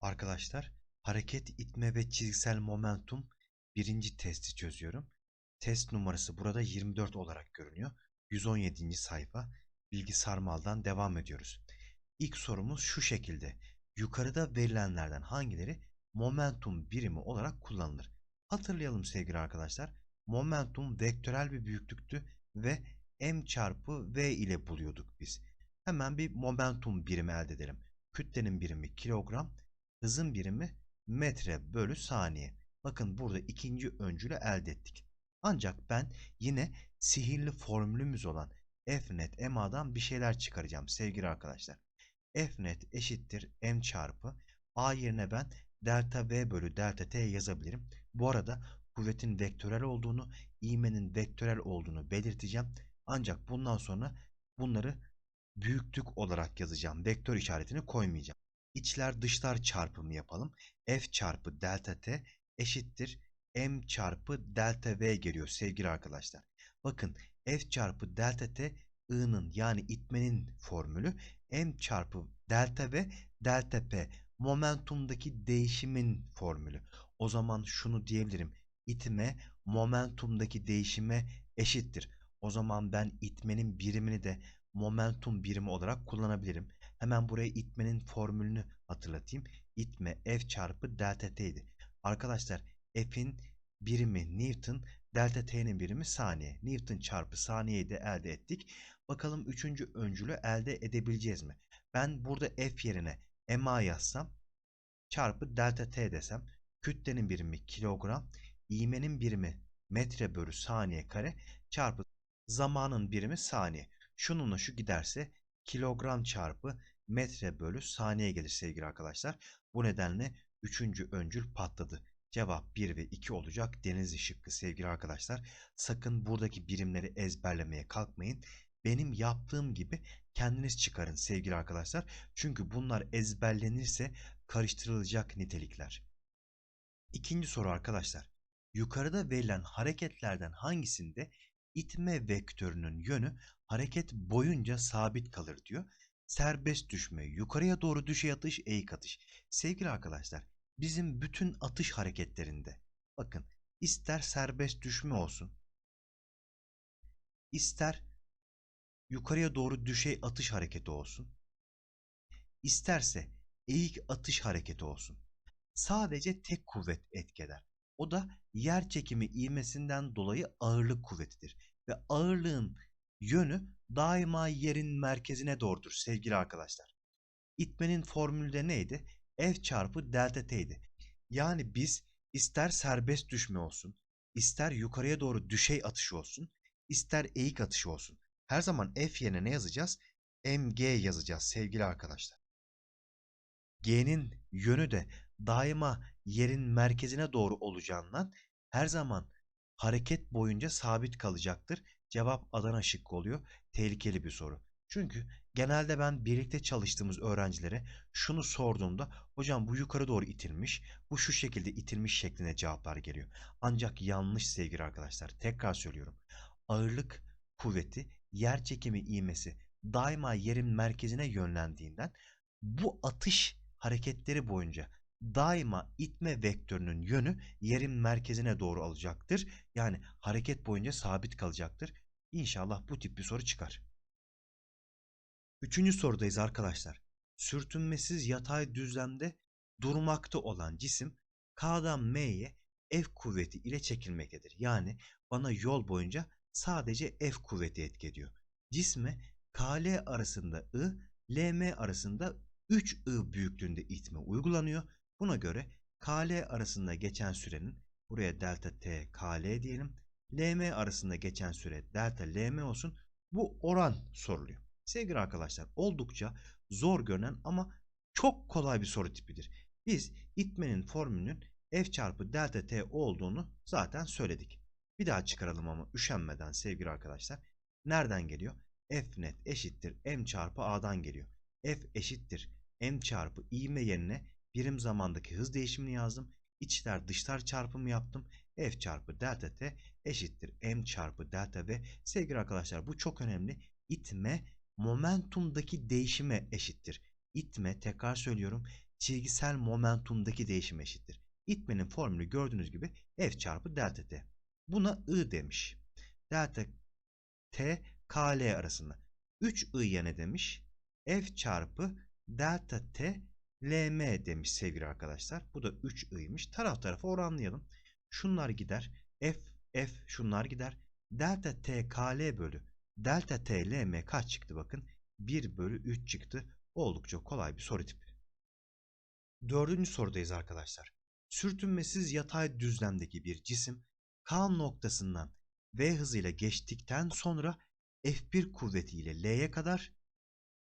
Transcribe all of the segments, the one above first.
Arkadaşlar hareket itme ve çizgisel momentum birinci testi çözüyorum. Test numarası burada 24 olarak görünüyor. 117. sayfa bilgi sarmaldan devam ediyoruz. İlk sorumuz şu şekilde. Yukarıda verilenlerden hangileri momentum birimi olarak kullanılır? Hatırlayalım sevgili arkadaşlar. Momentum vektörel bir büyüklüktü ve m çarpı v ile buluyorduk biz. Hemen bir momentum birimi elde edelim. Kütlenin birimi kilogram, hızın birimi metre bölü saniye. Bakın burada ikinci öncülü elde ettik. Ancak ben yine sihirli formülümüz olan F net MA'dan bir şeyler çıkaracağım sevgili arkadaşlar. F net eşittir M çarpı A yerine ben delta V bölü delta T yazabilirim. Bu arada kuvvetin vektörel olduğunu, ivmenin vektörel olduğunu belirteceğim. Ancak bundan sonra bunları büyüklük olarak yazacağım. Vektör işaretini koymayacağım. İçler dışlar çarpımı yapalım. F çarpı delta T eşittir M çarpı delta V geliyor sevgili arkadaşlar. Bakın F çarpı delta T I'nın yani itmenin formülü M çarpı delta V delta P momentumdaki değişimin formülü. O zaman şunu diyebilirim. İtme momentumdaki değişime eşittir. O zaman ben itmenin birimini de momentum birimi olarak kullanabilirim. Hemen buraya itmenin formülünü hatırlatayım. İtme F çarpı delta T'ydi. Arkadaşlar F'in birimi Newton, delta T'nin birimi saniye. Newton çarpı saniyeyi de elde ettik. Bakalım üçüncü öncülü elde edebileceğiz mi? Ben burada F yerine MA yazsam çarpı delta T desem kütlenin birimi kilogram, ivmenin birimi metre bölü saniye kare çarpı zamanın birimi saniye. Şununla şu giderse kilogram çarpı metre bölü saniye gelir sevgili arkadaşlar. Bu nedenle üçüncü öncül patladı. Cevap 1 ve 2 olacak Denizli şıkkı sevgili arkadaşlar. Sakın buradaki birimleri ezberlemeye kalkmayın. Benim yaptığım gibi kendiniz çıkarın sevgili arkadaşlar. Çünkü bunlar ezberlenirse karıştırılacak nitelikler. İkinci soru arkadaşlar. Yukarıda verilen hareketlerden hangisinde itme vektörünün yönü hareket boyunca sabit kalır diyor. Serbest düşme, yukarıya doğru düşey atış, eğik atış. Sevgili arkadaşlar, bizim bütün atış hareketlerinde bakın ister serbest düşme olsun, ister yukarıya doğru düşey atış hareketi olsun, isterse eğik atış hareketi olsun. Sadece tek kuvvet etkeder. O da yer çekimi ivmesinden dolayı ağırlık kuvvetidir. Ve ağırlığın yönü daima yerin merkezine doğrudur sevgili arkadaşlar. İtmenin formülü de neydi? F çarpı delta T'ydi. Yani biz ister serbest düşme olsun, ister yukarıya doğru düşey atışı olsun, ister eğik atışı olsun. Her zaman F yerine ne yazacağız? mg yazacağız sevgili arkadaşlar. G'nin yönü de daima yerin merkezine doğru olacağından her zaman hareket boyunca sabit kalacaktır. Cevap Adana şıkkı oluyor. Tehlikeli bir soru. Çünkü genelde ben birlikte çalıştığımız öğrencilere şunu sorduğumda hocam bu yukarı doğru itilmiş, bu şu şekilde itilmiş şeklinde cevaplar geliyor. Ancak yanlış sevgili arkadaşlar. Tekrar söylüyorum. Ağırlık kuvveti, yer çekimi ivmesi daima yerin merkezine yönlendiğinden bu atış hareketleri boyunca daima itme vektörünün yönü yerin merkezine doğru alacaktır. Yani hareket boyunca sabit kalacaktır. İnşallah bu tip bir soru çıkar. Üçüncü sorudayız arkadaşlar. Sürtünmesiz yatay düzlemde durmakta olan cisim K'dan M'ye F kuvveti ile çekilmektedir. Yani bana yol boyunca sadece F kuvveti etki ediyor. Cisme KL arasında I, LM arasında 3I büyüklüğünde itme uygulanıyor. Buna göre KL arasında geçen sürenin buraya delta T KL diyelim. LM arasında geçen süre delta LM olsun. Bu oran soruluyor. Sevgili arkadaşlar oldukça zor görünen ama çok kolay bir soru tipidir. Biz itmenin formülünün F çarpı delta T olduğunu zaten söyledik. Bir daha çıkaralım ama üşenmeden sevgili arkadaşlar. Nereden geliyor? F net eşittir M çarpı A'dan geliyor. F eşittir M çarpı ivme yerine birim zamandaki hız değişimini yazdım. İçler dışlar çarpımı yaptım. F çarpı delta T eşittir M çarpı delta V. Sevgili arkadaşlar bu çok önemli. İtme momentumdaki değişime eşittir. İtme tekrar söylüyorum. çizgisel momentumdaki değişim eşittir. İtmenin formülü gördüğünüz gibi F çarpı delta T. Buna I demiş. Delta T KL arasında. 3 I ne demiş? F çarpı delta T LM demiş sevgili arkadaşlar. Bu da 3 I'ymiş. Taraf tarafa oranlayalım. Şunlar gider. F, F şunlar gider. Delta T KL bölü delta T LM kaç çıktı bakın. 1 bölü 3 çıktı. Oldukça kolay bir soru tipi. Dördüncü sorudayız arkadaşlar. Sürtünmesiz yatay düzlemdeki bir cisim K noktasından V hızıyla geçtikten sonra F1 kuvveti ile L'ye kadar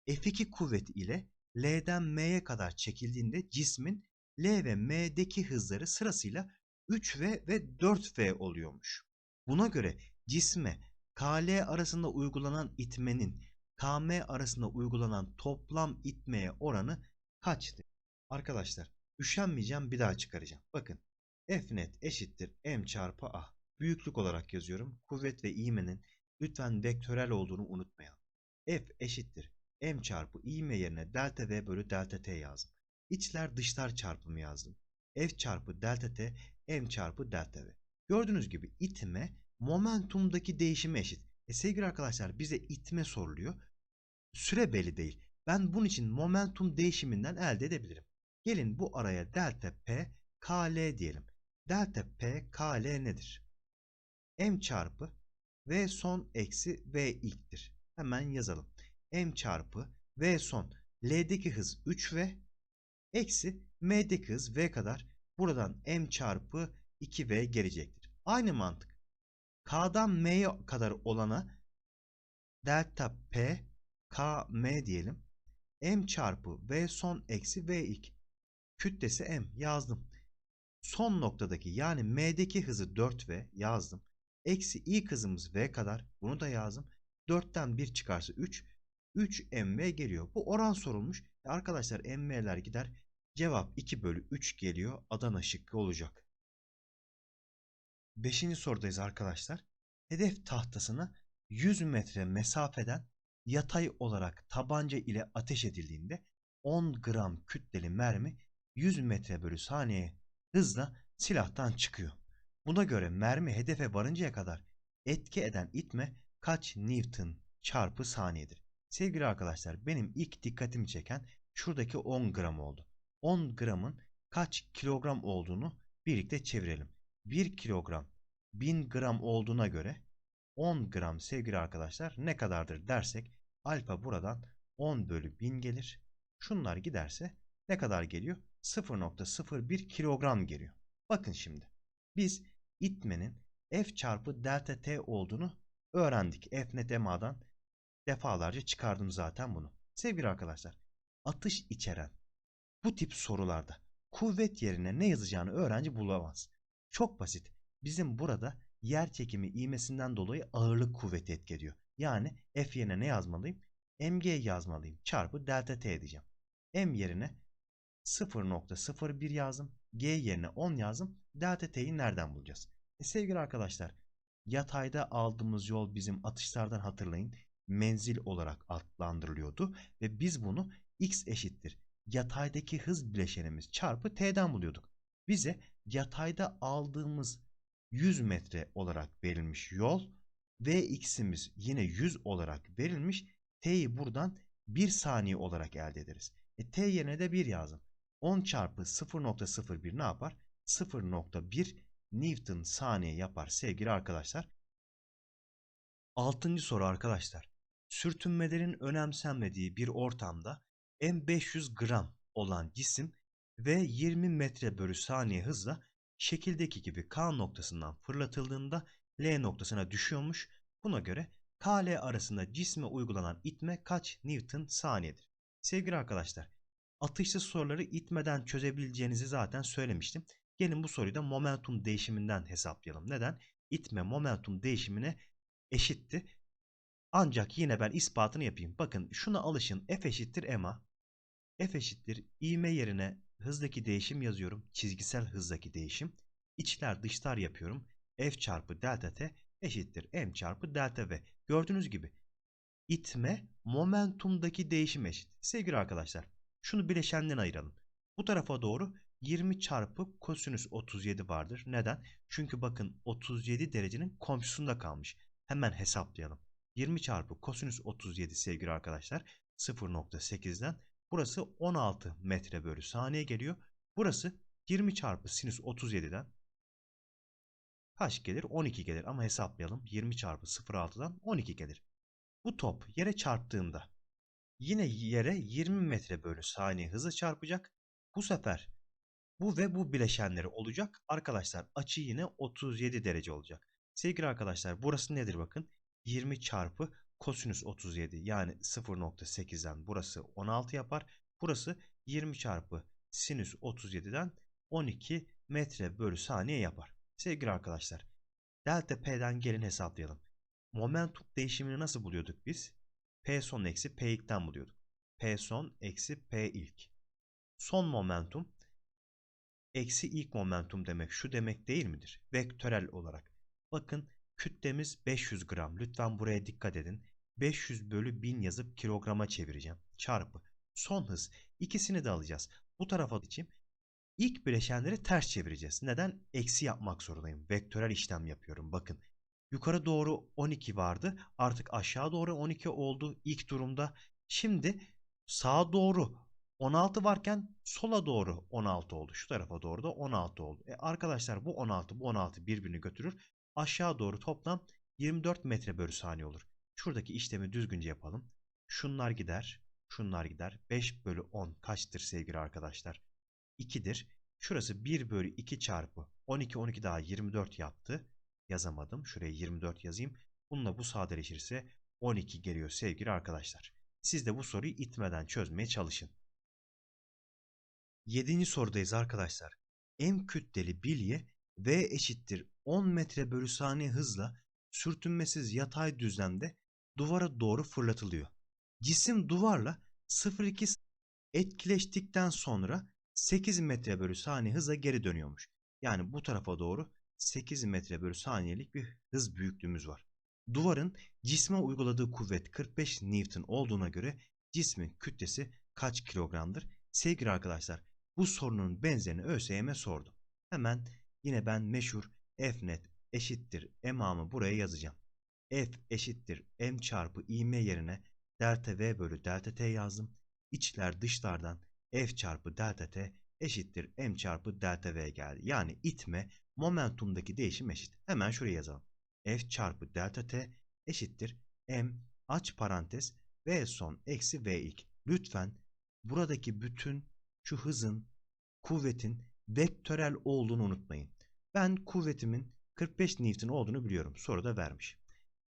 F2 kuvveti ile L'den M'ye kadar çekildiğinde cismin L ve M'deki hızları sırasıyla 3V ve 4V oluyormuş. Buna göre cisme KL arasında uygulanan itmenin KM arasında uygulanan toplam itmeye oranı kaçtı? Arkadaşlar üşenmeyeceğim bir daha çıkaracağım. Bakın F net eşittir M çarpı A. Büyüklük olarak yazıyorum. Kuvvet ve ivmenin lütfen vektörel olduğunu unutmayalım. F eşittir M çarpı ivme yerine delta V bölü delta T yazdım. İçler dışlar çarpımı yazdım. F çarpı delta T M çarpı delta V. Gördüğünüz gibi itme momentumdaki değişime eşit. E sevgili arkadaşlar bize itme soruluyor. Süre belli değil. Ben bunun için momentum değişiminden elde edebilirim. Gelin bu araya delta P KL diyelim. Delta P KL nedir? M çarpı V son eksi V ilktir. Hemen yazalım. M çarpı V son L'deki hız 3V eksi M'deki hız V kadar buradan M çarpı 2V gelecektir. Aynı mantık. K'dan M'ye kadar olana delta P KM diyelim. M çarpı V son eksi V ilk. Kütlesi M yazdım. Son noktadaki yani M'deki hızı 4V yazdım. Eksi i hızımız V kadar bunu da yazdım. 4'ten 1 çıkarsa 3. 3 mv geliyor. Bu oran sorulmuş. E arkadaşlar mv'ler gider. Cevap 2 bölü 3 geliyor. Adana şıkkı olacak. Beşinci sorudayız arkadaşlar. Hedef tahtasına 100 metre mesafeden yatay olarak tabanca ile ateş edildiğinde 10 gram kütleli mermi 100 metre bölü saniye hızla silahtan çıkıyor. Buna göre mermi hedefe varıncaya kadar etki eden itme kaç Newton çarpı saniyedir? Sevgili arkadaşlar benim ilk dikkatimi çeken şuradaki 10 gram oldu. 10 gramın kaç kilogram olduğunu birlikte çevirelim. 1 kilogram 1000 gram olduğuna göre 10 gram sevgili arkadaşlar ne kadardır dersek alfa buradan 10 bölü 1000 gelir. Şunlar giderse ne kadar geliyor? 0.01 kilogram geliyor. Bakın şimdi biz itmenin F çarpı delta T olduğunu öğrendik. F net EMA'dan defalarca çıkardım zaten bunu. Sevgili arkadaşlar atış içeren bu tip sorularda kuvvet yerine ne yazacağını öğrenci bulamaz. Çok basit. Bizim burada yer çekimi ivmesinden dolayı ağırlık kuvveti etki ediyor. Yani F yerine ne yazmalıyım? mg yazmalıyım. Çarpı delta t diyeceğim. m yerine 0.01 yazdım. G yerine 10 yazdım. Delta t'yi nereden bulacağız? E sevgili arkadaşlar yatayda aldığımız yol bizim atışlardan hatırlayın menzil olarak adlandırılıyordu. Ve biz bunu x eşittir. Yataydaki hız bileşenimiz çarpı t'den buluyorduk. Bize yatayda aldığımız 100 metre olarak verilmiş yol Vx'imiz yine 100 olarak verilmiş. T'yi buradan 1 saniye olarak elde ederiz. E, T yerine de 1 yazdım. 10 çarpı 0.01 ne yapar? 0.1 Newton saniye yapar sevgili arkadaşlar. Altıncı soru arkadaşlar. Sürtünmelerin önemsenmediği bir ortamda M500 gram olan cisim ve 20 metre bölü saniye hızla şekildeki gibi K noktasından fırlatıldığında L noktasına düşüyormuş. Buna göre KL arasında cisme uygulanan itme kaç Newton saniyedir? Sevgili arkadaşlar, atışsız soruları itmeden çözebileceğinizi zaten söylemiştim. Gelin bu soruyu da momentum değişiminden hesaplayalım. Neden? İtme momentum değişimine eşitti. Ancak yine ben ispatını yapayım. Bakın şuna alışın. F eşittir MA. F eşittir ivme yerine hızdaki değişim yazıyorum. Çizgisel hızdaki değişim. İçler dışlar yapıyorum. F çarpı delta T eşittir M çarpı delta V. Gördüğünüz gibi itme momentumdaki değişim eşit. Sevgili arkadaşlar şunu bileşenden ayıralım. Bu tarafa doğru 20 çarpı kosinüs 37 vardır. Neden? Çünkü bakın 37 derecenin komşusunda kalmış. Hemen hesaplayalım. 20 çarpı kosinüs 37 sevgili arkadaşlar 0.8'den burası 16 metre bölü saniye geliyor. Burası 20 çarpı sinüs 37'den kaç gelir? 12 gelir ama hesaplayalım. 20 çarpı 0.6'dan 12 gelir. Bu top yere çarptığında yine yere 20 metre bölü saniye hızla çarpacak. Bu sefer bu ve bu bileşenleri olacak. Arkadaşlar açı yine 37 derece olacak. Sevgili arkadaşlar burası nedir bakın. 20 çarpı kosinüs 37 yani 0.8'den burası 16 yapar. Burası 20 çarpı sinüs 37'den 12 metre bölü saniye yapar. Sevgili arkadaşlar delta P'den gelin hesaplayalım. Momentum değişimini nasıl buluyorduk biz? P son eksi P ilkten buluyorduk. P son eksi P ilk. Son momentum eksi ilk momentum demek şu demek değil midir? Vektörel olarak. Bakın kütlemiz 500 gram. Lütfen buraya dikkat edin. 500 bölü 1000 yazıp kilograma çevireceğim. Çarpı. Son hız. İkisini de alacağız. Bu tarafa için ilk bileşenleri ters çevireceğiz. Neden? Eksi yapmak zorundayım. Vektörel işlem yapıyorum. Bakın. Yukarı doğru 12 vardı. Artık aşağı doğru 12 oldu ilk durumda. Şimdi sağa doğru 16 varken sola doğru 16 oldu. Şu tarafa doğru da 16 oldu. E arkadaşlar bu 16 bu 16 birbirini götürür. Aşağı doğru toplam 24 metre bölü saniye olur. Şuradaki işlemi düzgünce yapalım. Şunlar gider. Şunlar gider. 5 bölü 10 kaçtır sevgili arkadaşlar? 2'dir. Şurası 1 bölü 2 çarpı 12 12 daha 24 yaptı. Yazamadım. Şuraya 24 yazayım. Bununla bu sadeleşirse 12 geliyor sevgili arkadaşlar. Siz de bu soruyu itmeden çözmeye çalışın. Yedinci sorudayız arkadaşlar. M kütleli bilye V eşittir 10 metre bölü saniye hızla sürtünmesiz yatay düzlemde duvara doğru fırlatılıyor. Cisim duvarla 0,2 etkileştikten sonra 8 metre bölü saniye hıza geri dönüyormuş. Yani bu tarafa doğru 8 metre bölü saniyelik bir hız büyüklüğümüz var. Duvarın cisme uyguladığı kuvvet 45 Newton olduğuna göre cismin kütlesi kaç kilogramdır? Sevgili arkadaşlar bu sorunun benzerini ÖSYM sordu. Hemen yine ben meşhur F net eşittir MA'mı buraya yazacağım. F eşittir M çarpı İM yerine delta V bölü delta T yazdım. İçler dışlardan F çarpı delta T eşittir M çarpı delta V geldi. Yani itme momentumdaki değişim eşit. Hemen şuraya yazalım. F çarpı delta T eşittir M aç parantez V son eksi V ilk. Lütfen buradaki bütün şu hızın, kuvvetin vektörel olduğunu unutmayın. Ben kuvvetimin 45 Newton olduğunu biliyorum. Soruda vermiş.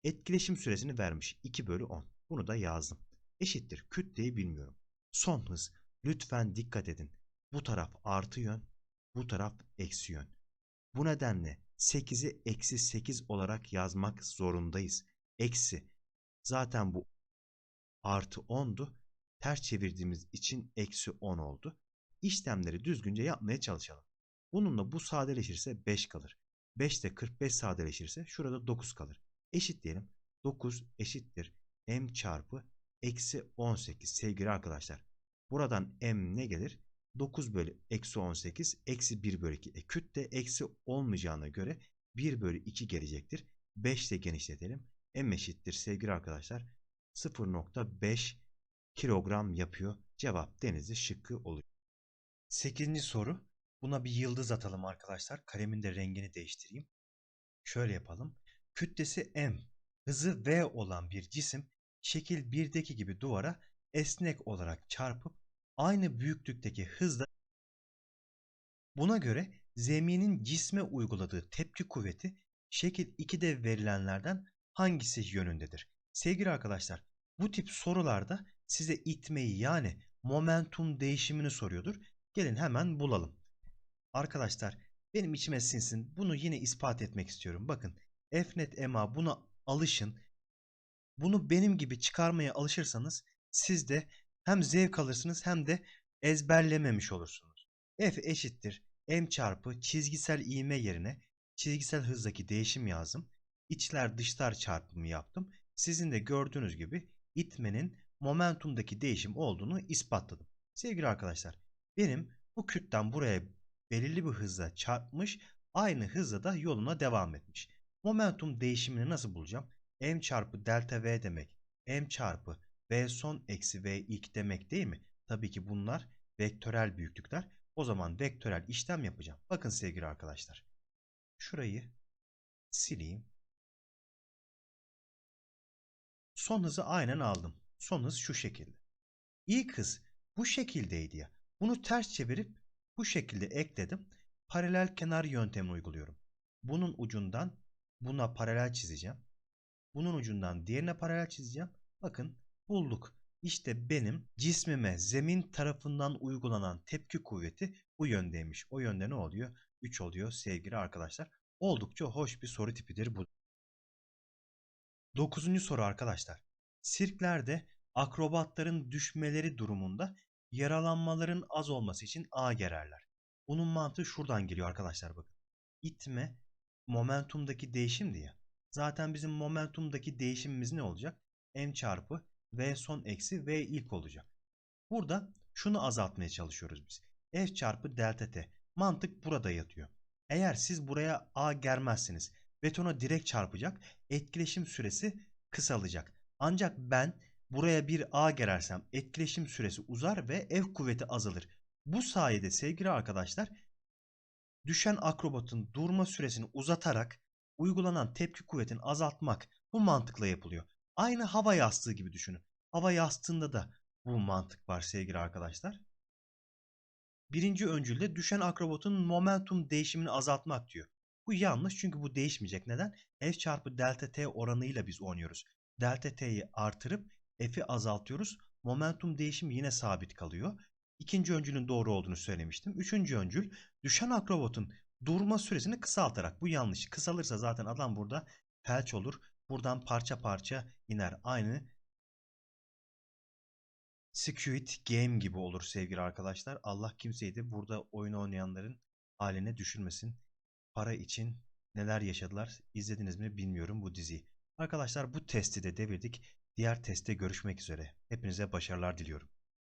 Etkileşim süresini vermiş. 2 bölü 10. Bunu da yazdım. Eşittir. Kütleyi bilmiyorum. Son hız. Lütfen dikkat edin. Bu taraf artı yön. Bu taraf eksi yön. Bu nedenle 8'i eksi 8 olarak yazmak zorundayız. Eksi. Zaten bu artı 10'du. Ters çevirdiğimiz için eksi 10 oldu. İşlemleri düzgünce yapmaya çalışalım. Bununla bu sadeleşirse 5 kalır. 5 de 45 sadeleşirse şurada 9 kalır. Eşit diyelim. 9 eşittir. M çarpı eksi 18 sevgili arkadaşlar. Buradan M ne gelir? 9 bölü eksi 18 eksi 1 bölü 2. E, kütle eksi olmayacağına göre 1 bölü 2 gelecektir. 5 ile genişletelim. M eşittir sevgili arkadaşlar. 0.5 kilogram yapıyor. Cevap denizli şıkkı oluyor. 8. soru. Buna bir yıldız atalım arkadaşlar. Kalemin de rengini değiştireyim. Şöyle yapalım. Kütlesi M, hızı V olan bir cisim şekil 1'deki gibi duvara esnek olarak çarpıp aynı büyüklükteki hızla Buna göre zeminin cisme uyguladığı tepki kuvveti şekil 2'de verilenlerden hangisi yönündedir? Sevgili arkadaşlar bu tip sorularda size itmeyi yani momentum değişimini soruyordur. Gelin hemen bulalım. Arkadaşlar benim içime sinsin. Bunu yine ispat etmek istiyorum. Bakın Fnet EMA buna alışın. Bunu benim gibi çıkarmaya alışırsanız siz de hem zevk alırsınız hem de ezberlememiş olursunuz. F eşittir M çarpı çizgisel ivme yerine çizgisel hızdaki değişim yazdım. İçler dışlar çarpımı yaptım. Sizin de gördüğünüz gibi itmenin momentumdaki değişim olduğunu ispatladım. Sevgili arkadaşlar benim Bu kütten buraya belirli bir hızla çarpmış, aynı hızla da yoluna devam etmiş. Momentum değişimini nasıl bulacağım? M çarpı delta V demek. M çarpı V son eksi V ilk demek değil mi? Tabii ki bunlar vektörel büyüklükler. O zaman vektörel işlem yapacağım. Bakın sevgili arkadaşlar. Şurayı sileyim. Son hızı aynen aldım. Son hız şu şekilde. İlk hız bu şekildeydi ya. Bunu ters çevirip bu şekilde ekledim. Paralel kenar yöntemini uyguluyorum. Bunun ucundan buna paralel çizeceğim. Bunun ucundan diğerine paralel çizeceğim. Bakın bulduk. İşte benim cismime zemin tarafından uygulanan tepki kuvveti bu yöndeymiş. O yönde ne oluyor? 3 oluyor sevgili arkadaşlar. Oldukça hoş bir soru tipidir bu. Dokuzuncu soru arkadaşlar. Sirklerde akrobatların düşmeleri durumunda yaralanmaların az olması için A gererler. Bunun mantığı şuradan geliyor arkadaşlar bakın. İtme momentumdaki değişimdi ya. Zaten bizim momentumdaki değişimimiz ne olacak? M çarpı V son eksi V ilk olacak. Burada şunu azaltmaya çalışıyoruz biz. F çarpı delta T. Mantık burada yatıyor. Eğer siz buraya A germezseniz betona direkt çarpacak. Etkileşim süresi kısalacak. Ancak ben buraya bir A gerersem etkileşim süresi uzar ve F kuvveti azalır. Bu sayede sevgili arkadaşlar düşen akrobatın durma süresini uzatarak uygulanan tepki kuvvetini azaltmak bu mantıkla yapılıyor. Aynı hava yastığı gibi düşünün. Hava yastığında da bu mantık var sevgili arkadaşlar. Birinci öncülde düşen akrobatın momentum değişimini azaltmak diyor. Bu yanlış çünkü bu değişmeyecek. Neden? F çarpı delta t oranıyla biz oynuyoruz. Delta t'yi artırıp F'i azaltıyoruz. Momentum değişimi yine sabit kalıyor. İkinci öncülün doğru olduğunu söylemiştim. Üçüncü öncül düşen akrobatın durma süresini kısaltarak. Bu yanlış. Kısalırsa zaten adam burada felç olur. Buradan parça parça iner. Aynı Squid Game gibi olur sevgili arkadaşlar. Allah kimseyi de burada oyun oynayanların haline düşürmesin. Para için neler yaşadılar izlediniz mi bilmiyorum bu diziyi. Arkadaşlar bu testi de devirdik. Diğer testte görüşmek üzere. Hepinize başarılar diliyorum.